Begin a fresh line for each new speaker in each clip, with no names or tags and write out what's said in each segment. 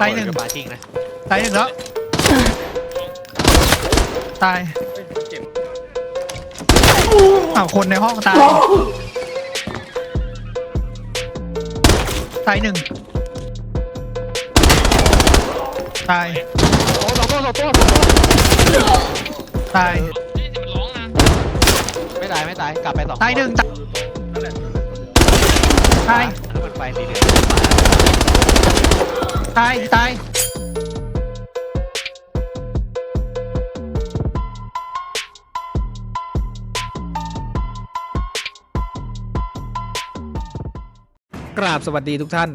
ตายหนึ่ง
กับปาทิ้งนะ
ตายหนึ่งแล้ว ตาย
เฮ้ยเจ็บ
อ้าวคนในห้องตาย ตายหนึ่ง ตาย
โอ้สองตัวสองตัวสองตัว
ตาย
นี่จะมันร้องนะ
ไม่ตายไม่ตายกลับไปสอง
ตายหนึ่งตาย
นั่นแหละ
ตาย
แล้วมันไปสีเหลือง
ตายตาย
กราบสวัสดีทุกท่าน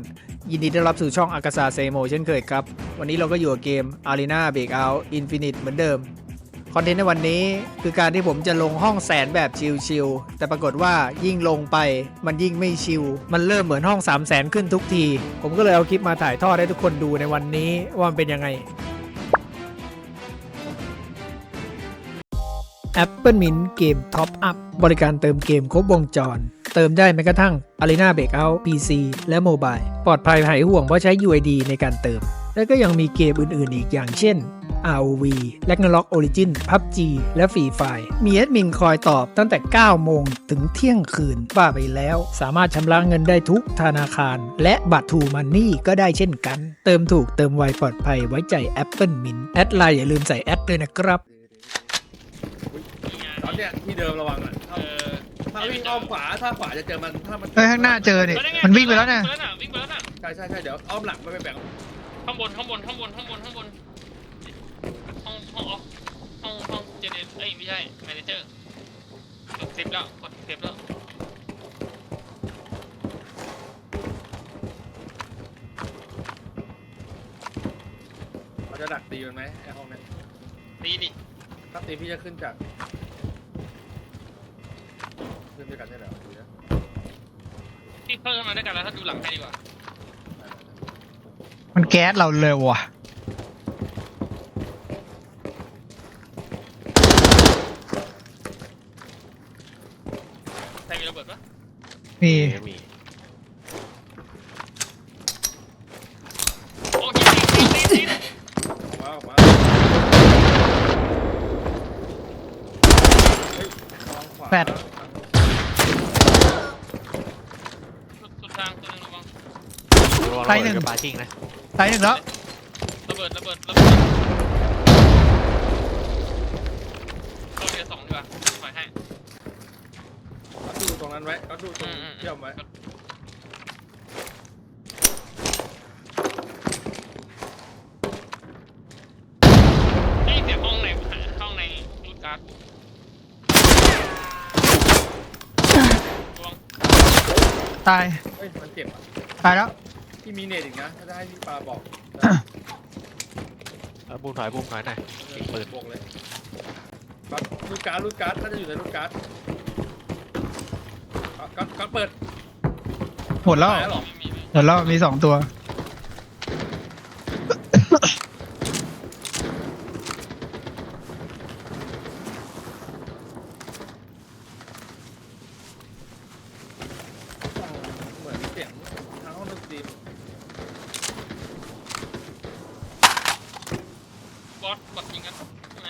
ยินดีต้อนรับสู่ช่องอากาซาเซโมเช่นเคยครับ วันนี้เราก็อยู่กับเกม Arena Breakout Infinite เหมือนเดิม คอนเทนต์ในวันนี้คือการที่ผมจะลงห้องแสนแบบชิลๆ แต่ปรากฏว่ายิ่งลงไปมันยิ่งไม่ชิล มันเริ่มเหมือนห้อง 3 0 0แสนขึ้นทุกที ผมก็เลยเอาคลิปมาถ่ายทอดให้ทุกคนดูในวันนี้ว่ามันเป็นยังไง Apple Mint เกม Top Up บริการเติมเกมครบวงจร เติมได้แม้กระทั่ง Arena Breakout PC และ Mobile ปลอดภัยหายห่วงเพราะใช้ UID ในการเติม และก็ยังมีเกมอื่นๆอีกอย่างเช่น ROV Ragnarok Origin PUBG และ Free Fire มีแอดมินคอยตอบตั้งแต่ 9 โมงถึงเที่ยงคืนว่าไปแล้ว สามารถชำระเงินได้ทุกธนาคาร และบัตรทูมันนี่ก็ได้เช่นกัน เติมถูกเติมไวปลอดภัยไว้ใจ Apple Mint แอดไลน์อย่าลืมใส่แอดด้วยนะครับ
ตอนเนี้ยที่เดิมระวังอะ
เออ
ถ้าวิ่งอ้อมขวาถ้าขวาจะเจอมันถ้ามัน
เฮ้ยข้างหน้าเจอเนี่ยมันวิ่งไปแล้วนะ
วิ่งไปแล้วน่ะวิ่งไปแล้วน่ะ
ใช่ใช่ใช่เดี๋ยวอ้อมหลังไปไปแบ่ง
ข้างบนข้างบนข้างบนข้างบนข้างบนห้องห้องออฟห้องห้องเจเนเอ้ยไม่ใช่แมเนเจอร์กดเซฟแล้วกดเซฟแล้ว
เราจะดักตีมันไหมไอ้ห้องเนี้ย
ตีดิ
ถ้าตีพี่จะขึ้นจากขึ้นด้วยกันได้เหรอดูนะ
พี่เพิ่มมาด้วยกันแล้วถ้าดูหลังให้ดีกว่า
มันแก๊สเราเร็วว่ะ
ใครมีระเบิดปะ
มี
มี
โอ้ยตีตีตีตี
ออกมาออกมาเฮ้ยระวังขวา
แปด
สุดสุดทางตัวนึงระวัง
ตายหนึ่ง
กับปาทิ้งนะ
ตายหนึ่งแล้ว
ระเบิดระเบิดระเบิดเราเรือสองดีกว่าปล่อยให้
ก็ดูตรงนั้นไว้ก็ดูตรงเชื่อมไว้
ได้เสียห้องในห้องในรูดการ์ดระวัง
ตาย
เฮ้ยมันเจ็บอะ
ตายแล้ว
พี่มีเนตอีกนะ ถ้าจะให้พี่ปาบอก
เอาบุ้มถอยบุ้มถอยหน่อย ยิงปืน
บวกเลยก๊อตรูดการ์ดรูดการ์ดน่าจะอยู่ในรูดการ์ดก๊อตก๊อตก๊อตเปิด
หมดแล้ว
ตายแล้วเหรอ
ไม่มีไม่มี
หมดแล้วมีสองตัว
เหมือนมีเสียงทางห้องดนตรี
บอสบอสยิงกันใช่ไหม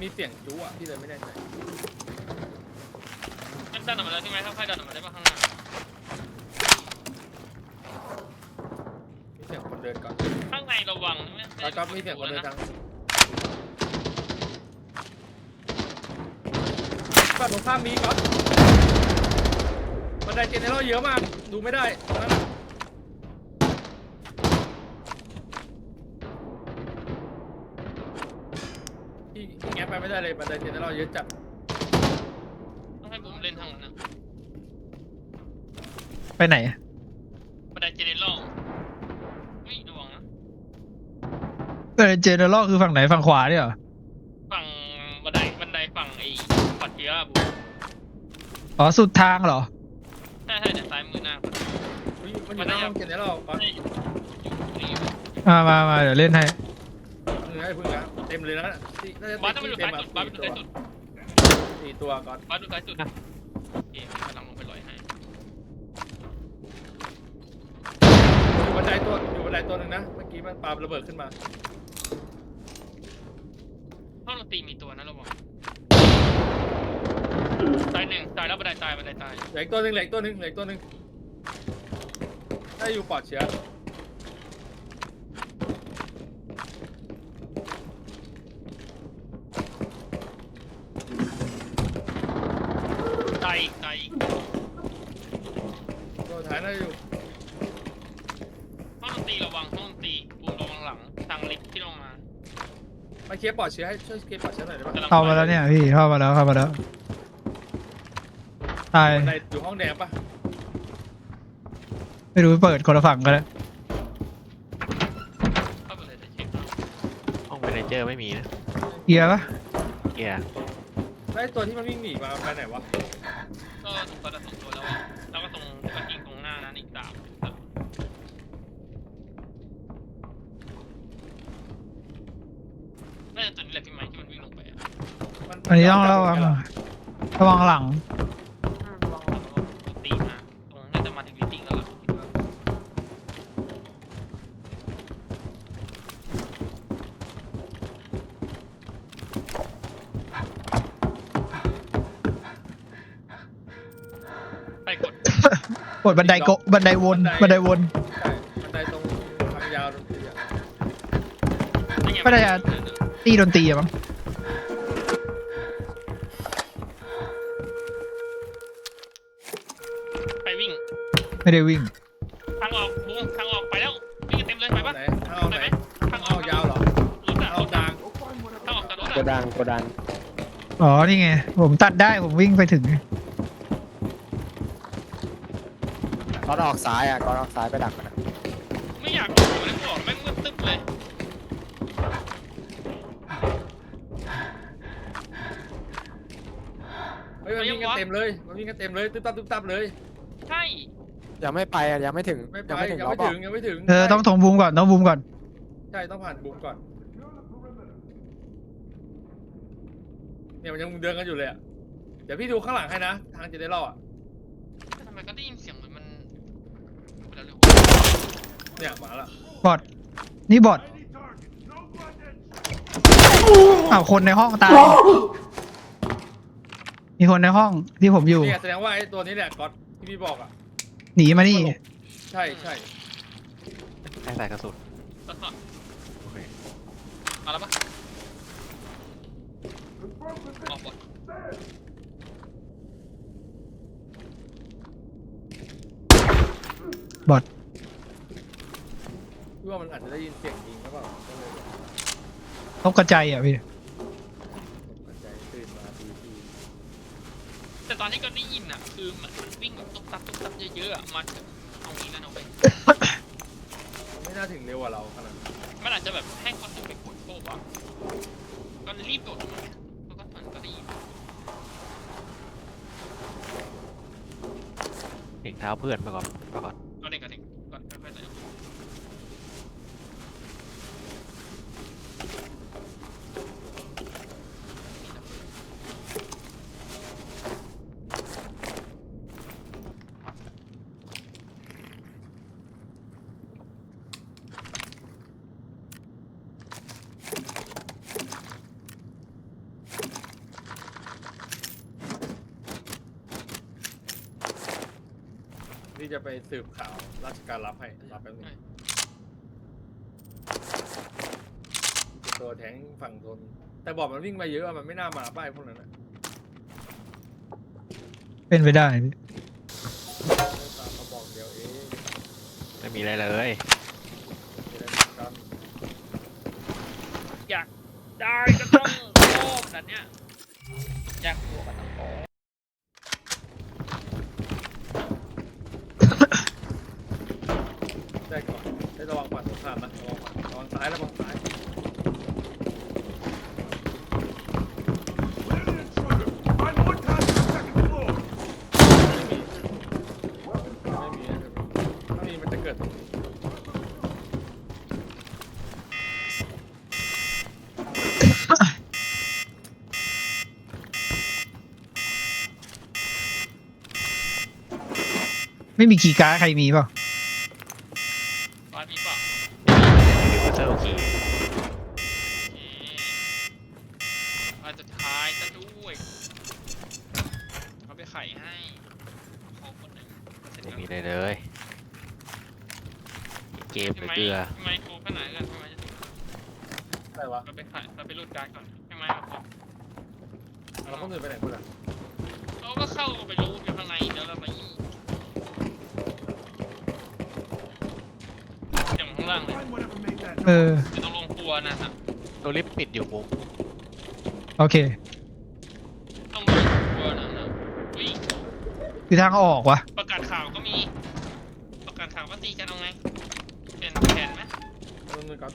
มีเสียงจู้อะพี่เลยไม่แน่ใจ
มันดันออกมาแล้วใช่ไหมถ้าใครดันออกมาได้บ้างข้างหน้า
มีเสียงคนเดินก่อน
ข้างในระวังนะ
แล้วก็ มีเสียงคนเดินทางฝั่งตรงข้ามมีก๊อตบันไดเจเนอเรลเยอะมาก ดูไม่ได้ตรงนั้นอะพี่พี่แงะไปไม่ได้เลยบันไดเจเนอเรลเยอะจัด
ต้องให้ผมเล่นทางนั้นนะ
ไปไหน
บันไดเจเนอเรล
เออเจเนอเรลคือฝั่งไหนฝั่งขวาเนี่ยเหรอ
ฝั่งบันไดบันไดฝั่งไอ้ปัดเชื้อบุ
อ๋อสุดทางเหรอ
ใช่ใช่เนี่ยซ้ายมือหน้า
อุ๊ยมันอยู่หน้าห้องเจเนอเรลก๊อต
ไม่ได้อยู่อยู่นี่
มามามาเดี๋ยวเล่นให้
เนื้อไอ้พึ่งนะเต็มเลยนะที่น่าจะ
บอสต้องไป
ติ
ดู
ด
ซ้าย
เต็
สุ
ม
ดบอส
อะ
ไปดูซ้ายสุด
สี่ตัวก่อน
บอสดูซ้ายสุดโอเคกำลังลงไปลอยให้
อยู่บันไดตัวอยู่บันบันไดตัวหนึ่งนะเมื่อกี้มันปาระเบิดขึ้นมา
ห้องดนตรีมีตัวนะระวังตายหนึ่งตายแล้วบันไดตายบันไดตาย
เหลืออีกตัวหนึ่งเหลืออีกตัวหนึ่งเหลืออีกตัวหนึ่งได้อยู่ปลอดเชื้อ
ตายอีกตายอีก มา
เคลียร์ปลอดเชื้อให้ช่วยเคลียร์ปลอดเชื้อหน่อยได้ปะ
กำลัง
เข้ามาแล้วเนี่ยพี่เข้ามาแล้วเข้ามาแล้วตาย
บันไดอยู่ห้องแดงปะ
ไม่รู้เปิดคนละฝั่งกันแล้ว
เข้าไปเลยจะเช็คเอา
ห้องเมเนเจอร์ไม่มีนะ
เกียร์ปะ
เกียร์
แล้วไอ้ตัวที่มันวิ่งหนีมามันไปไหนวะ
ก็ถูกกระสุนตัวแล้วอะแล้วก็ตรงที่มันยิงตรงหน้านั้นอีกสามสามน่าจะตัวนี้แหละพี่ไม้ที่มันวิ่งลงไปอะ
มัน
อันนี้ต้องระวังระวังหลัง
ระวังหลังระวังตีมาตรงน่าจะมาถึงลิฟต์จริงแล้วล่ะคิดว่าไปกด
กดบันไดโกะบันไดวนบันไดวน
ใช่บันไดตรงทางยาวตรงนี้อะ
นี่ง
ไม่ได้อะ ตีดนตรีอะมั้ง
ไม่
ได้วิ่ง
ทางออกบูมทางออกไปแล้ววิ่งกันเต็มเลยไปปะ
ไหนทางเอา
ไป
ไหน
ไหมทางอ
เอา
อก
ยาวเหรอ
รถอะ
เอา
รถ
ดาง
ทางออกจากรถ
โก
อะ
ดังโกดัง
อ๋อ นี่ไง ผมตัดได้ ผมวิ่งไปถึง
ก่อนออกซ้ายอะก่อนออกซ้ายไปดักมันอะ
ไม่อยากอยู่เลยกูบอกแม่งมืดตึ๊บเลย
เฮ้ยมันวิ่งกันเต็มเลยมันวิ่งกันเต็มเลยตึ๊บตับตึ๊บตับเลย
ใช่
ยังไม่ไปอะยังไม่ถึง
ไม่ไป
ยังไม่ถึง
ยัง
รอ
ไม่
บอ
ถึงยังไม่ถึง
เออต้องทงบูมก่อนต้องบูมก่อน
ใช่ต้องผ่านบุมก่อน เนี่ยมันยังเดินกันอยู่เลยอะ เดี๋ยวพี่ดูข้างหลังให้นะ ทางจะได้รอดอะ
ทำไมก็ได้ยินเสียงเหมือนมันแล้วเร็ว
เนี่ยมาละ
บอดนี่บอดอ้าวคนในห้องตาย มีคนในห้องที่ผมอยู่
เนี่ยแสดงว่าไอ้ตัวนี้แหละก๊อตที่พี่บอกอะ
หนีมานี่
ใช่ใช่
ใช้ใส่กระสุน
ตัดต่อ
โอเค
มาแล้วปะออกบอด
บอด
พี่ว่ามันอาจจะได้ยินเสียงยิงหรือเปล่าก็เลย
ตกกระจายอะพี่
ตกใจตื่นมาทีที
แต่ตอน ที่ก็ได้ยินอะ คือเหมือนมันวิ่งแบบตุ๊บตับตุ๊บตับเยอะๆอะมาถึงตรงนี้แล้วนะเว้ย
มันไม่น่าถึงเร็วกว่าเราขนาดนั้น
มันอาจจะแบบให้คนอื่นไปกดโป๊ะอะก็รีบโดดลงมาแล้วก็มันก็ได้ยิน
เห็นเท้าเพื่อนมาก่อนมาก่อน
ก็เด็กกับเด็กก่อนค่อยๆเดิน
พี่ จะไปสืบข่าวราชการรับให้รับแป๊บนึงจะตัวแทงฝั่งทน แต่บอกมันวิ่งมาเยอะอะมันไม่น่ามาป้ายพวกนั้นนะ
เป็นไปได้พี่
ตามมาบอกเดียวเอง
ไม่มีอะไรเลย
จะได้ไม่กัน
อยากได้ก็ต้องโอ้แบบเนี้ยอยากบวกกับต้องโอ้
ได้ก่อนได้ระวังฝั่งตรงข้ามนะระวังฝั่งระวังซ้ายระวังซ้ายไม่มีไม่มีนะครับถ้ามีมันจะเกิดตรงนี้
ไม่มีคีย์การ์ดใครมีเปล่า
บ้านมีเปล่า
ไม่มีอะไรเลยเกมหรือเกลือ
ทำไมกูขนาดกันทำไม
อะไรวะ
เราไปขายเราไปรูดการ์ดก่อนทำไมครับผม
เราต้องเดินไปไหนคุณอะ
เราก็เข้าไปรูดอยู่ข้างในแล้วเราไปยิงอย่างข้างล่างเลย
เออ
จะ ต้องลงครัวนะฮะ
ตัวลิฟต์ปิดอยู่มุม
โอเค
ต้องลงครัวนะนะอุ้ย
คือทางออกวะ
ประกาศข่าวก็มี ประกาศข่าวว่าตีกันเอาไงเป็นแผนไหม
เราต้องเดินก่อน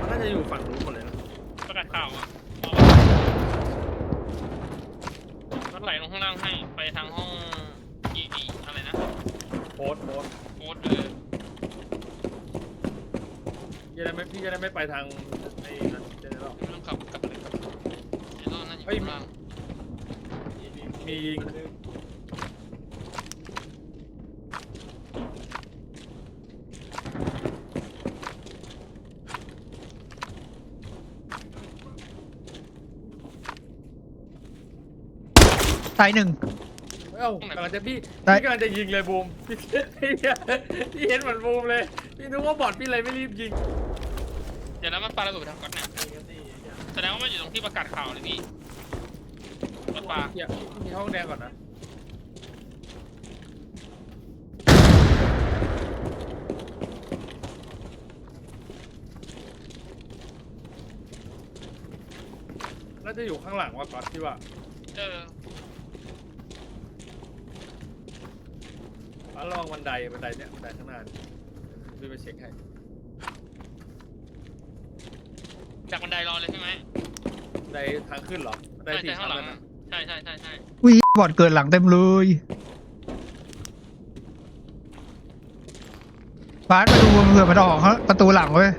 มันน่าจะอยู่ฝั่งนู้นหมดเลยนะ
ประกาศข่าวอะรถไหลลงข้างล่างให้ไปทางห้องอีอีอะไรนะ
โพสต์โพสต์
โค้ดเออ
พี่จะได้ไม่พี่จะได้ไม่ไปทางไอ้นั่นเจเนอเรล
ไม่ต้องขับกลับเลยไอ้โน่นนั่นอยู่
เฮ้ย
ข้างล่าง
มียิง
ตายหนึ่ง
เอ้ากำลังจะพี่
ได้
พี่กำลังจะยิงเลยบูมพี่พี่พี่เห็นเหมือนบูมเลยพี่นึกว่าบอดพี่เลยไม่รีบยิง
เดี๋ยวนะมันปาระเบิดไปทางก่อนเนี่ยแสดงว่ามันอยู่ตรงที่ประกาศข่าวเลยพี่รถปลา
เดี๋ยวมีห้องแดงก่อนนะน่าจะอยู่ข้างหลังว่าก๊อตที่ว่า
เออ
แล้วลองบันไดบันไดเนี่ยบันไดข้างหน้าเนี่ยพี่ไปเช็คให้
จากบันได รอเลยใช่ไหม
บันไดทางขึ้นเหรอบันได
ใช่
สี่
ใช่
ชั้
ข้านงหลัง
เลยนะ
ใช่ใช่ใช่ใช่
วิบอดเกิดหลังเต็มเลยบาสมาดูเผื่อมันออกเขาประตูหลังเว้ย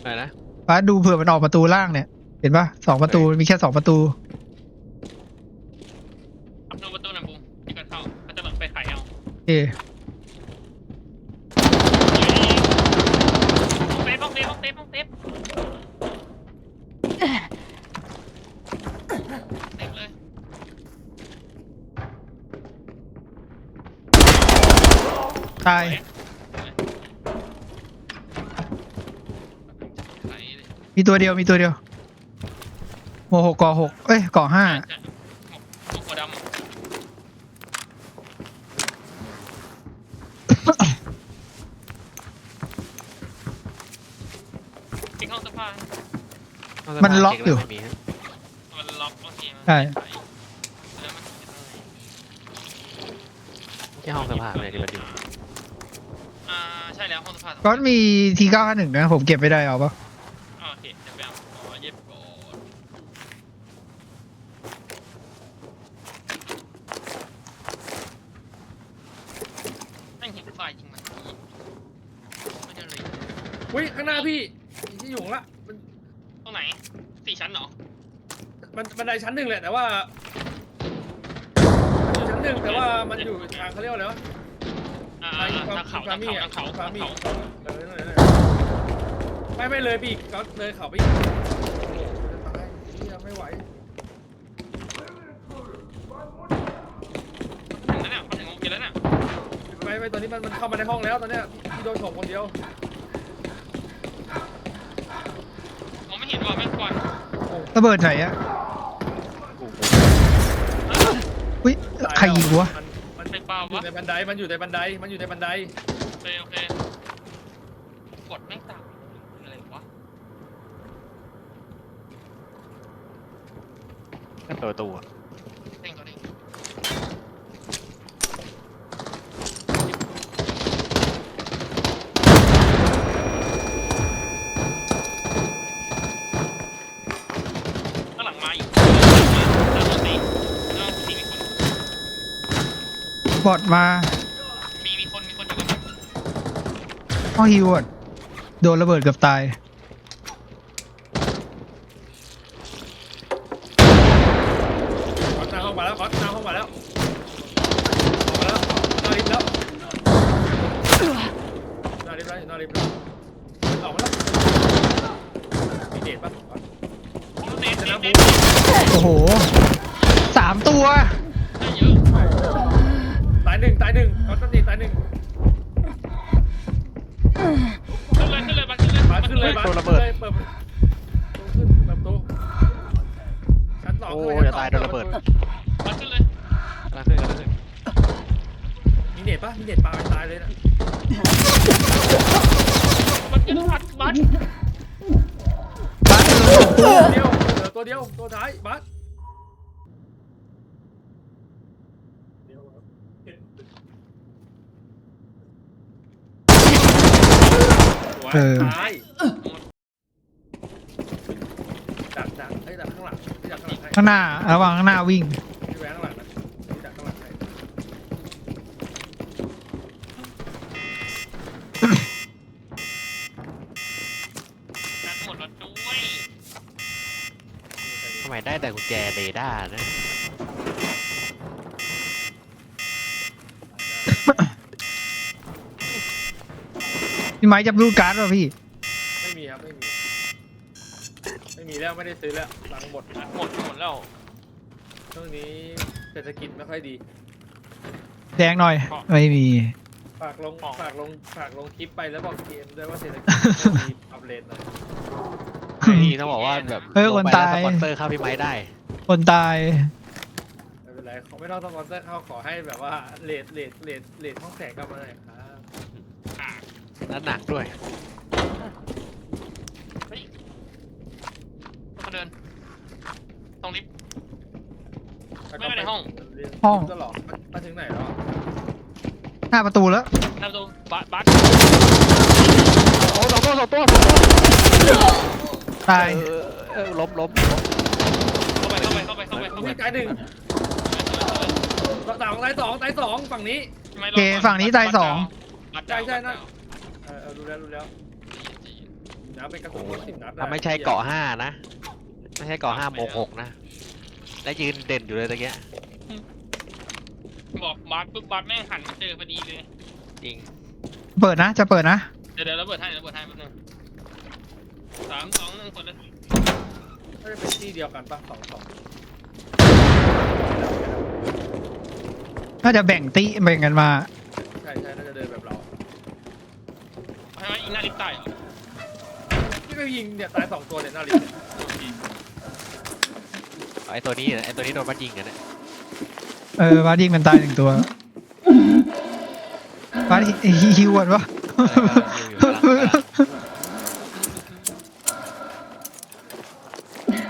อะไรนะ
บาสดูเผื่อมันออกประตูล่างเนี่ย เห็นปะสองประตูมีแค่สองประตู
ขับโนประตูหน่อยบูมที่ก่อนเข้าเขาจะแบบไปไขเอา
โอ ตาย
ไหลเลย
มีตัวเดียวมีตัวเดียวโมหกก่อหกเอ้ยก่อห้า
ใช่หมวกหมวกหัวดำอะทิ้งห้องเสื้อผ้า
มันล็อกอยู่
ไม่มีฮะ
มันล็อกโอเคมัน
ใช่
แล้วมันอยู่ตรงไหน
ไม่ใช่ห้องสภาพเลยที่มันอยู่
อ่าใช่แล้วห้องเสื้อผ้า
ก็มีทีเก้าห้าหนึ่งนะ ผมเก็บไม่ได้เอาปะ
อ่าโอเคเดี๋ยวไปเอาอ๋อเย็บก่อนแม่งเห็นไฟยิงมันทีไม่ได้เลย
อุ้ยข้างหน้าพี่ที่อยู่ข้างละมัน
ตรงไหนสี่ชั้นเหรอ
มันบันไดชั้นหนึ่งแหละแต่ว่ามันอยู่ชั้นหนึ่งแต่ว่ามันอยู่ทางเขาเรียกว่าอะไรวะ
อ่า
ทาง
ทางเขา
ฟา
ทาง
มี่
เขา
อะ
ทางเขา
ฟา
ทาง
มี่
เขา
เออนั่นแหละนั่นแหละไม่ไม่เลยพี่ก็เลยเขาไปอีกโอ้โหจะตายเหี้ยไม่ไหว
ถึงแล้วเนี่ยมาถึงโอเคแล้วเนี่ย
ไม่ไม่ตอนนี้มันมันเข้ามาในห้องแล้วตอนเนี้ยพี่โดนฉกคนเดียว
มองไม่เห็นว่าแม่งควัน
ระเบิดไหนอะอุ้ยใครยิงวะ
อยู่
วะ
ในบันไดมันอยู่ในบันไดมันอยู่ในบันได
โอเคโอเคกดแม่งต่างอะไรวะ
ก็ตัวตัว
เด้งตัวเด้งข้างหลังมาอีกหน้าตัวตีหน้าตัวตีมีคน
บอดมา
มีมีคนมีคนอยู่กับมัน
ห้องฮิวอะโดนระเบิดเกือบตาย
ก๊อตหน้าห้องมาแล้วก๊อตหน้าห้องมาแล้วออกมาแล้วหน้าลิฟต์แล้วหน้าลิฟต์แล้วอยู่หน้าลิฟต์แล้วออกมาแล้วมีเดเน็ตปะ
เน็ตเน็ตเน็ต
โอ้โหสามตัว
เอ
อ
ตายดัก
ดักไอ้ยดักข้างหลังที่ดักข้างหลังให้
ข้างหน้าระหว่างข้างหน้าวิ่ง
ที่แหวนข้างหลังนะที่ดักข้างหลังให้
นัดหมดแล้วด้วย
ทำไมได้แต่กุญแจเรดาร์นะ
ไม้จับรูดการ์ดป่ะพี่
ไม่มีครับไม่มี ไม่มีแล้วไม่ได้ซื้อแล้วหลังหมด
นัดหมดหมดแล้ว
ช่วงนี้เศรษฐกิจไม่ค่อยดี
แดงหน่อย ไม่มี
ฝากลงฝากลงฝากลงคลิปไปแล้วบอกเกมด้วยว่าเศรษฐกิจไม่ดีอัปเดตหน่อย
นี่ต้องบอกว่าแบบ
เฮ้ย
ลง
คน
ไปแล้ว
ตาย
สปอนเซอร์เข้าพี่ไม้ได้
คนตาย
ไม่เป็นไรเขาไม่ต้องสปอนเซอร์เขาขอให้แบบว่าเลทเลทเลทเลทห้องแสงกลับมาหน่อยครับ
อะ
แล้วหนักด้วย
เฮ้ยต้องมาเดิน ตรงลิฟต์ ไม่ไปในห้อง
ห้อง
ก็หรอมามาถึงไหนแล้วอะ
หน้าประตูแล้ว
หน้าประตูบัสบัส
โอ้สองตัวสองตัวสองตัว
ตาย
เออเออล้มล้ม
เข้าไปเข้าไปเข้าไปเข้าไปเข้าไป
มีตายหนึ่งสองตายสองตายสองฝั่งนี้
ไม่รอ
โอเคฝั่งนี้ตายสอง
บัส
ใช่
ดาว
ใช่นะ
บัสดาว
เออเออรู้แล้วรู้แล้วน้ำเป็นกระสุนรถสิบนัด
ถ้าไม่ใช่เกาะห้านะ ไม่ใช่เกาะห้าโมงหกนะ แล้วยืนเด่นอยู่เลยตะเกีย
บอกบัสปุ๊บบัสแม่งหันมาเจอพอดีเลย
จริง
เปิดนะ จะเปิดนะ
เดี๋ยวเดี๋ยวระเบิดให้ระเบิดให้แป๊บนึงสามสองหนึ่งคนเลย
ไม่ได้เป็นที่เดียวกันปะสองสอง
น่าจะแบ่งตีแบ่งกันมา
ใช่ใช่น่าจะเดินแบบเรา
ให้ไหมอีกหน้าลิฟต์ใต้เหรอ
ที่ก็ยิงเนี่ยตายสองตัวเนี่ยหน้าลิฟต์เนี่ย
ไอตัวนี้นะไอตัวนี้โดนมันยิงกันเนี่ย
เออบ้านยิงมันตายหนึ่งตัวบ้านฮิวอะวะ
เออกำลังยิงอยู่กำลังกำลัง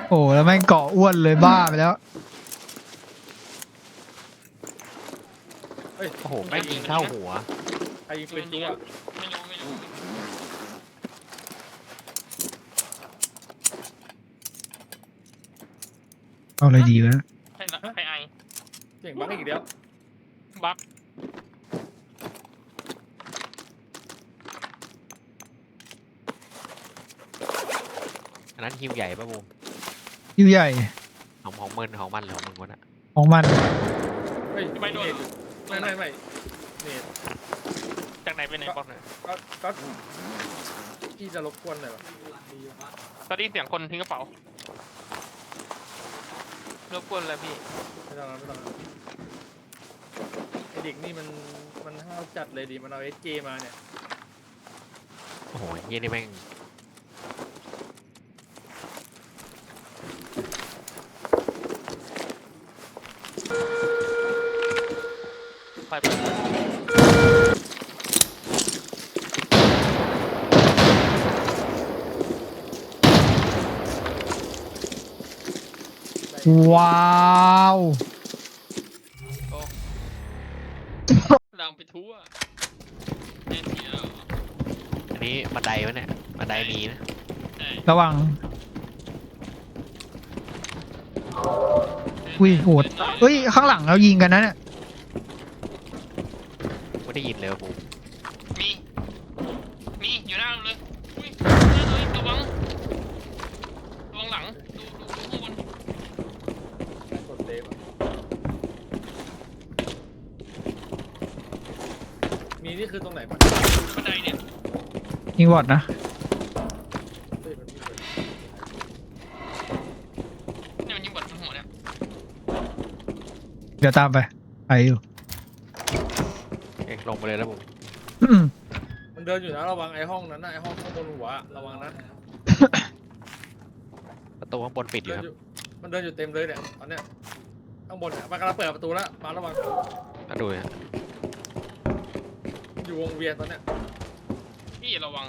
โอ้แล้วแม่งเกาะอ้วนเลยบ้าไปแล้ว
เฮ้ย
โอ้โหแม่งยิงเข้าหัว
ใครยิงเป็นจุ๊อะ
ไม่รู้ไม่รู้
เอาอะไรดีวะ
ใครละใครไอ
เก่งบักอีกเดียว
บัก
อันนั้นฮิวใหญ่ป่ะบูม
ฮิวใหญ่
ของของมันของมันหรือของมึงวะน่ะ
ของมัน
เฮ้ย
ไม่โดน
เน็ตไม่ไม่ไม่เน็ต
จากไหนไปไหนบอกหน่อย
ก็ก็พี่จะรบกวนหน่อยวะ
ตอนนี้เสียงคนทิ้งกระเป๋า รบกวนแล้วพี่
ไม่ต้องนะไม่ต้องนะไอเด็กนี่มันมันห้าวจัดเลยดิมันเอาเอสเจมาเนี่ย
โอ้โหเฮียนี่แม่ง
ว้าว
ดังไปทั่วแน่เสียว
อันนี้บันไดวะเนี่ยบันไดมีนะ
ใช่
ระวัง อุ้ยโหดเฮ้ย ข้างหลังเรายิงกันนะเนี่ย
ไม่ได้ยินเลยว่ะบูม
มี ยิงวอดนะ
นี่มัน
ยิ
งบอด
ทั้งหัวเนี่ย
เดี๋ยวตามไปไปอยู่
เอกลงไปเลยแล้วผม
มั
นเดินอยู่นะระวังไอ้ห้องนั้นนะไอ้ห้องข้างบนหัวระวังนะ
ประตูข้างบนปิดอยู่ครับ
มันเดินอยู่เต็มเลยเนี่ยตอนเนี้ยข้างบนเนี่ยมันกำลังเปิดประตูแล้วมาระวัง
ถ้าดูฮะ
อยู่วงเวียนตอนเนี้ย
พี่ระวัง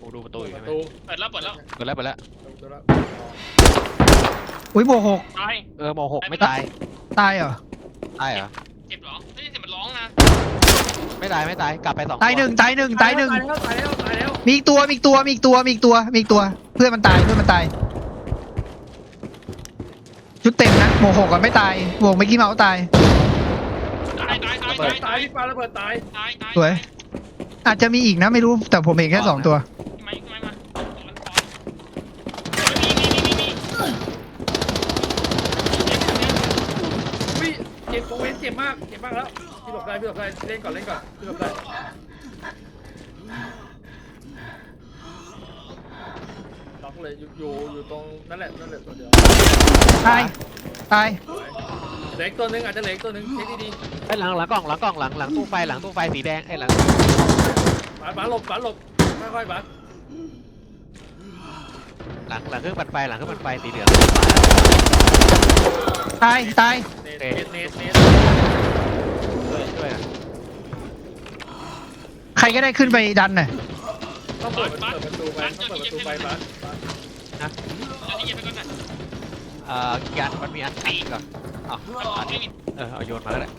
ผมดูประตู
เปิ
อ
ด
ยู่
ป
ใช่
ระ
ไหม
ตู
เปิดแล้วเปิดแล้ว
เปิดแล้วเปิดแล้ว
เปิดประตูแล้ว
อุ้ยโบวกหก
ตาย
เออโมหกไม่ตาย
ตายเหรอ
ตายเหรอ
เจ็บเหรอได้ยินเสียงมันร้องนะ
ไม่ตายไม่ตายกลับไปสอง
ตายหนึ่งตายหนึ่งตายหนึ่ง
ตายแล้วตายแล้วตายแล้ว
มีอีกตัวมีอีกตัวมีอีกตัวมีอีกตัวมีอีกตัว เพื่อนมันตายเพื่อนมันตายชุดเต็มนะโมหกอะไม่ตายโมกไม่กี้เมาส์ตาย
ตายตายตายตา
ตายพี่ปาระเบิดตาย
ตายตาย
สวย อาจจะมีอีกนะไม่รู้แต่ผมเห็นแค่สองตัว
ไม่ไม่มาถอนถอนมีมีมีมีมี
เจ็บโคเวนเจ็บมากเจ็บมากแล้วพี่หลบได้พี่หลบได้เล่นก่อนเล่นก่อนพี่หลบได้ล็อกเลยอยู่อยู่อยู่ตรงนั่นแหละนั่นแหละตัวเดียว
ตาย ตาย
เหลืออีกตัวหนึงอาจจะเหลืออีกตัวหนึงเช็คดี
ไอ้ยหลังหลังกล่องหลังกล่องหลังหลังตู้ไฟหลังตู้ไฟสีแดงไอ้ยหลัง
ๆบาสบาสหลบบาสหลบค่อยๆบาส
หลังหลังเครื่องปั่นไฟหลังเครื่องปั่นไฟสีเหลือง
ตายตาย
เนตเนตเนตเนต
ช่วยช่วยหน่อย
ใครก็ได้ขึ้นไปดันหน่อย
ต้องเปิดเปิดประตูไปต้องเปิดประตูไปบาสบาส
เดี๋ยวที่เย็นไปก่อนนะ
เอ่อยันมันมีอันตีก่อน เอา
เอา
โยนมาแล้วแหละ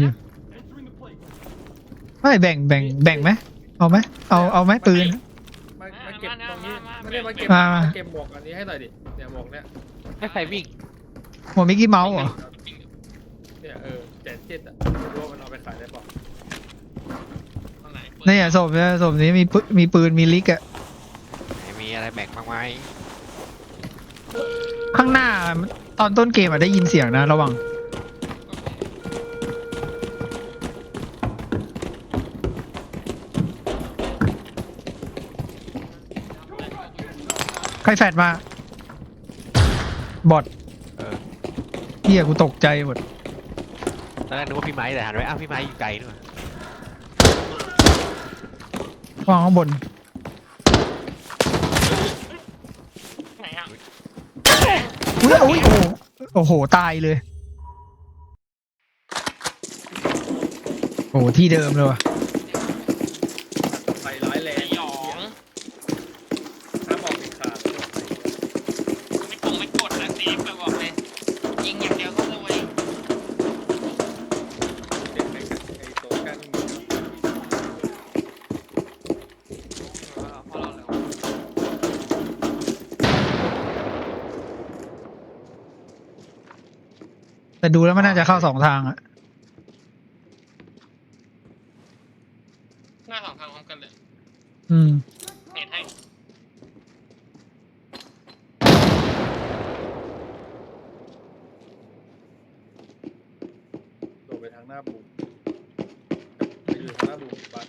มีมีเข็มอยู่ไม่แบ่งแบ่งแบ่งไหมเอาไหมเอาเอาไหมปืน
มามาเก็บตรงนี้ไม่ได้มาเก็บ
มามา
มาเก็บหมวกอันนี้ให้หน่อยดิเนี่ยหมวกเนี่ย
ให้ใครวิ่ง
หัวมิกกี้เมาส์เหรอ
เนี่ยเออแจกเจ็ดอะไม่รู้ว่ามันเอาไปขายได้เปล่า
ตอนไหนเปิด
เนี่ยศพเนี่ยศพนี้มีปืนมีปืนมีลิกอะ
ไม่มีอะไรแบ่งบ้างไหม
ข้างหน้าตอนต้นเกมอะได้ยินเสียงนะระวัง รแฟดมา บอด
เออ
เฮียกูตกใจหมด
ตอนแรกนึกว่าพี่ไม้แต่หันไปอ้าวพี่ไม้อยู่ไกลด้วย
วางข้างบน
ไหนอะ
อุ้ยอุ้ยโอ้โหโอ้โห ตายเลย โอ้โหที่เดิมเลยว่ะ
ไปร้ายแร
ไอ้
ง
หยอง
ห้ามออกเด็ดขาด
ไม่กงไม่กดนะเซฟไปบอกเลยยิงอย่างเดียวก็เลย
เด็ดไอ้ไอ้ตัวกัน
พอเราแล้ว
แต่ดูแล้วมันน่าจะเข้าสองทางอะ
หน้าสองทางพร้อมกันเลย
อืม
เน็ตให้
โดดไปทางหน้าบูมไปอยู่ทางหน้าบูมบัส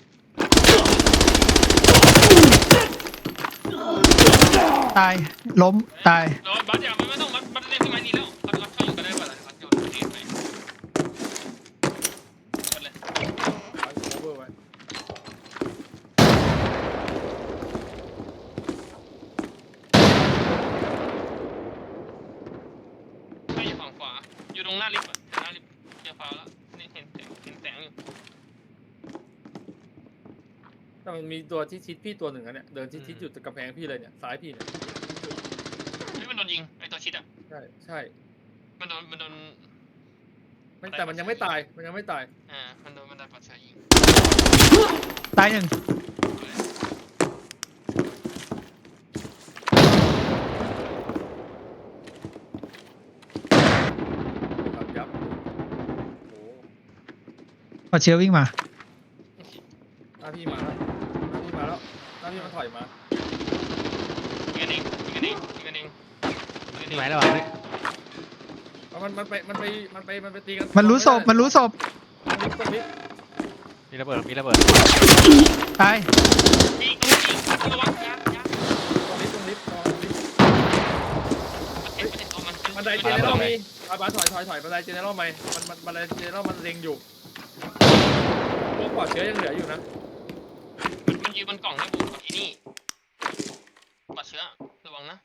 ตาย ล้ม ตาย
รอบัสอย่า แต่มัน
มีตัวที่ชิดพี่ตัวหนึ่งอะเนี่ยเดินชิดชิดอยู่กับแพงพี่เลยเนี่ยซ้ายพี่เนี่ย
เฮ้ยมันโดนยิงไอตัวชิดอะ
ใช่ใช่
มันโดนมันโดน
มันแต่มันยังไม่ตายมันยังไม่ตาย
อ่ามันโดนมันโดนปัดเสือยิง
ตายหนึ่งยั
บโอ
ปัดเชีย
ววิ่
งมา มันมันไปมันไปมันไปมันไปตีกัน
มันรู้ศพมันรู้ศพ
ตรงนี้ตรงนี้
มีระเบิดมีระเบิด
ตาย
ยิงตรงนี้ระวังยากยาก
ตรงนี้ตรงนี้ตรงนี้
เอ็ดเอ็ดเอามัน
บันไดเจเนอเรลมีบาบาถอยถอยถอยบันไดเจเนอเรลไหมมันมันบันไดเจเนอเรลมันเล็งอยู่พวกปลอดเชื้อยังเหลืออยู่นะ
มันยืนบนกล่องให้บุกกับที่นี่ปลอดเชื้อระวังนะ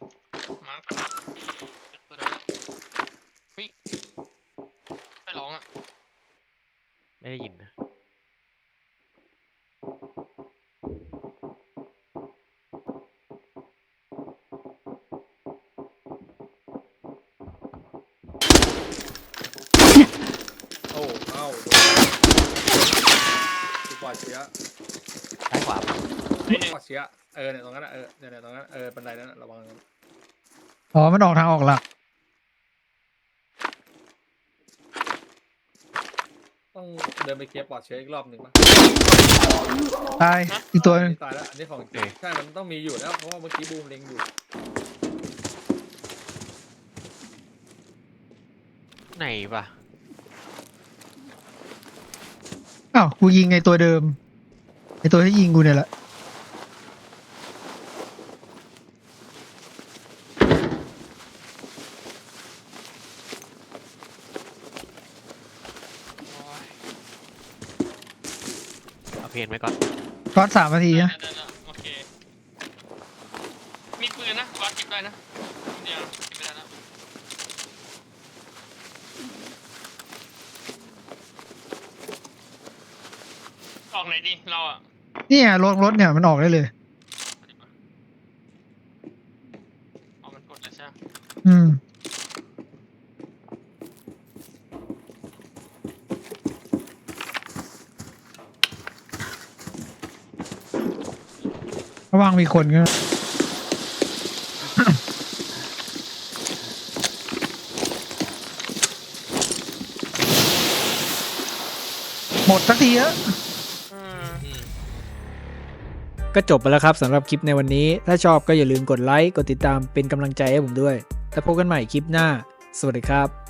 มาร์คเปิดแล้วเฮ้ยไม่ร้องอะ
ไม่ได้ยินนะ
โอ้เอ้าดูปลอดเชื้อ
ซ้ายขวา
ไอ้หนึ่ง
ปลอดเชื้อเออเนี่ยตรงนั้นน่ะเออเนี่ยเนี่ยตรงนั้นเออบันไดนั้นน่ะระวังนะ
อ๋อ มันออกทางออกหลัก
ต้องเดินไปเคลียร์ปลอดเชื้ออีกรอบหนึ่งป่ะ
ตายอีกตัวหนึง
นี่ตายแล้วอันนี้ของจริงใช่มันต้องมีอยู่แล้วเพราะว่าเมื่อกี้บูมเล็งอยู่
ไหนปะ
อ้าวกูยิงไอตัวเดิมไอตัวที่ยิงกูเนี่ยแหละ
เอาเพลงไว้ก่อน
ก้อนสามนาทีนะ
ได้แล้วโอเค มีปืนนะบอสเก็บได้นะ เดี๋ยวเก็บไม่ได้แล้วออกไหนดี เราอะ
เนี่ยรถรถเนี่ยมันออกได้เลย
ออกมันกดเลยใช่ไหม
อืม ระวังมีคนก็หมดสักทีเถอะ
ก็จบไปแล้วครับสำหรับคลิปในวันนี้ ถ้าชอบก็อย่าลืมกดไลค์ กดติดตามเป็นกำลังใจให้ผมด้วย แล้วพบกันใหม่คลิปหน้า สวัสดีครับ